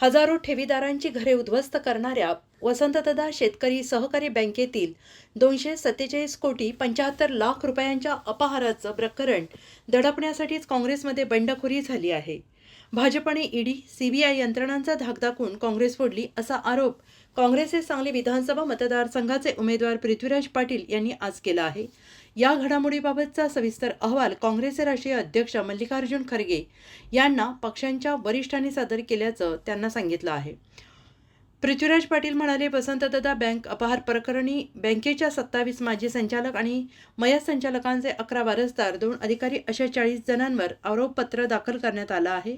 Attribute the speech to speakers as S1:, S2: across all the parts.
S1: हजारो ठेवीदारांची घरे उद्ध्वस्त करणाऱ्या वसंतदादा शेतकरी सहकारी बँकेतील दोनशे सत्तेचाळीस कोटी पंच्याहत्तर लाख रुपयांच्या अपहाराचं प्रकरण दडपण्यासाठीच काँग्रेसमध्ये बंडखोरी झाली आहे. भाजपने ईडी सीबीआय यंत्रणांचा धाक दाखवून काँग्रेस फोडली असा आरोप काँग्रेसचे सांगली विधानसभा मतदारसंघाचे उमेदवार पृथ्वीराज पाटील यांनी आज केला आहे. या घडामोडीबाबतचा सविस्तर अहवाल काँग्रेसचे राष्ट्रीय अध्यक्ष मल्लिकार्जुन खरगे यांना पक्षांच्या वरिष्ठांनी सादर केल्याचं त्यांना सांगितलं आहे. पृथ्वीराज पाटील म्हणाले वसंतदादा बँक अपहार प्रकरणी बँकेच्या सत्तावीस माजी संचालक आणि मयत संचालकांचे अकरा वारसदार दोन अधिकारी अशा चाळीस जणांवर आरोपपत्र दाखल करण्यात आलं आहे.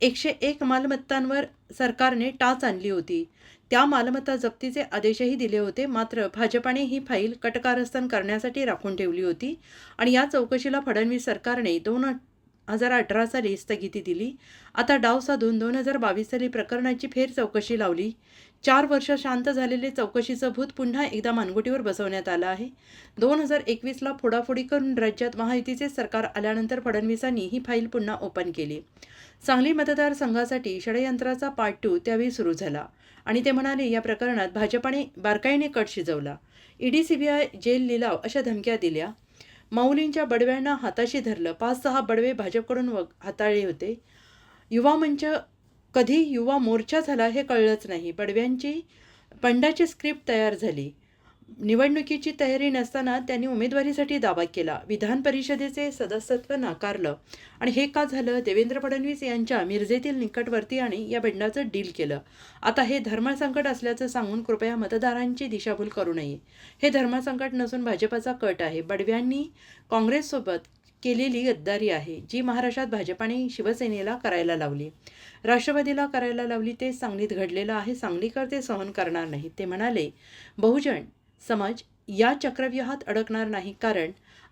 S1: एकशे एक मालमत्तांवर सरकारने टाच आणली होती. त्या मालमत्ता जप्तीचे आदेशही दिले होते. मात्र भाजपाने ही फाईल कटकारस्थान करण्यासाठी राखून ठेवली होती आणि या चौकशीला फडणवीस सरकारने दोन हजार अठरा साली स्थगिती दिली. आता डाव साधून दोन हजार बावीस साली प्रकरणाची फेर चौकशी लावली. चार वर्ष शांत झालेले चौकशीचं भूत पुन्हा एकदा मानगुटीवर बसवण्यात आलं आहे. दोन हजार एकवीसला फोडाफोडी करून राज्यात महायुतीचे सरकार आल्यानंतर फडणवीसांनी ही फाईल पुन्हा ओपन केली. सांगली मतदारसंघासाठी षडयंत्राचा पार्ट टू त्यावेळी सुरू झाला आणि ते म्हणाले या प्रकरणात भाजपाने बारकाईने कट शिजवला. ईडी सीबीआय जेल लिलाव अशा धमक्या दिल्या. माऊलींच्या बडव्यांना हाताशी धरलं. पाच सहा बडवे भाजपकडून व हाताळले होते. युवा मंच कधी युवा मोर्चा झाला हे कळलंच नाही. बडव्यांची पंडाची स्क्रिप्ट तयार झाली. निवडणुकीची तयारी नसताना त्यांनी उमेदवारीसाठी दावा केला. विधान परिषदेचे सदस्यत्व नाकारलं आणि हे का झालं? देवेंद्र फडणवीस यांच्या मिरजेतील निकटवर्ती आणि या बंडाचं डील केलं. आता हे धर्मसंकट असल्याचं सांगून कृपया मतदारांची दिशाभूल करू नये. हे धर्मसंकट नसून भाजपाचा कट आहे. बडव्यांनी काँग्रेससोबत केलेली गद्दारी आहे जी महाराष्ट्रात भाजपाने शिवसेनेला करायला लावली. राष्ट्रवादीला करायला लावली ते सांगलीत घडलेलं आहे. सांगलीकर ते सहन करणार नाही ते म्हणाले बहुजन समाज या चक्रव्यूहात अडकणार नाही कारण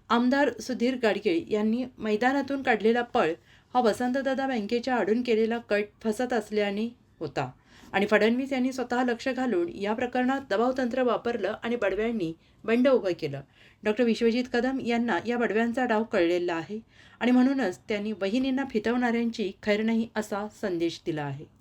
S1: आमदार सुधीर गाडगे यांनी मैदानातून काढलेला पळ हा वसंतदादा बँकेच्या आडून केलेला कट फसत असल्याने होता. आणि फडणवीस यांनी स्वतः लक्ष घालून या प्रकरणात दबावतंत्र वापरलं आणि बडव्यांनी बंड उभं केलं. डॉक्टर विश्वजित कदम यांना या बडव्यांचा डाव कळलेला आहे आणि म्हणूनच त्यांनी वहिनींना फितवणाऱ्यांची खैर नाही असा संदेश दिला आहे.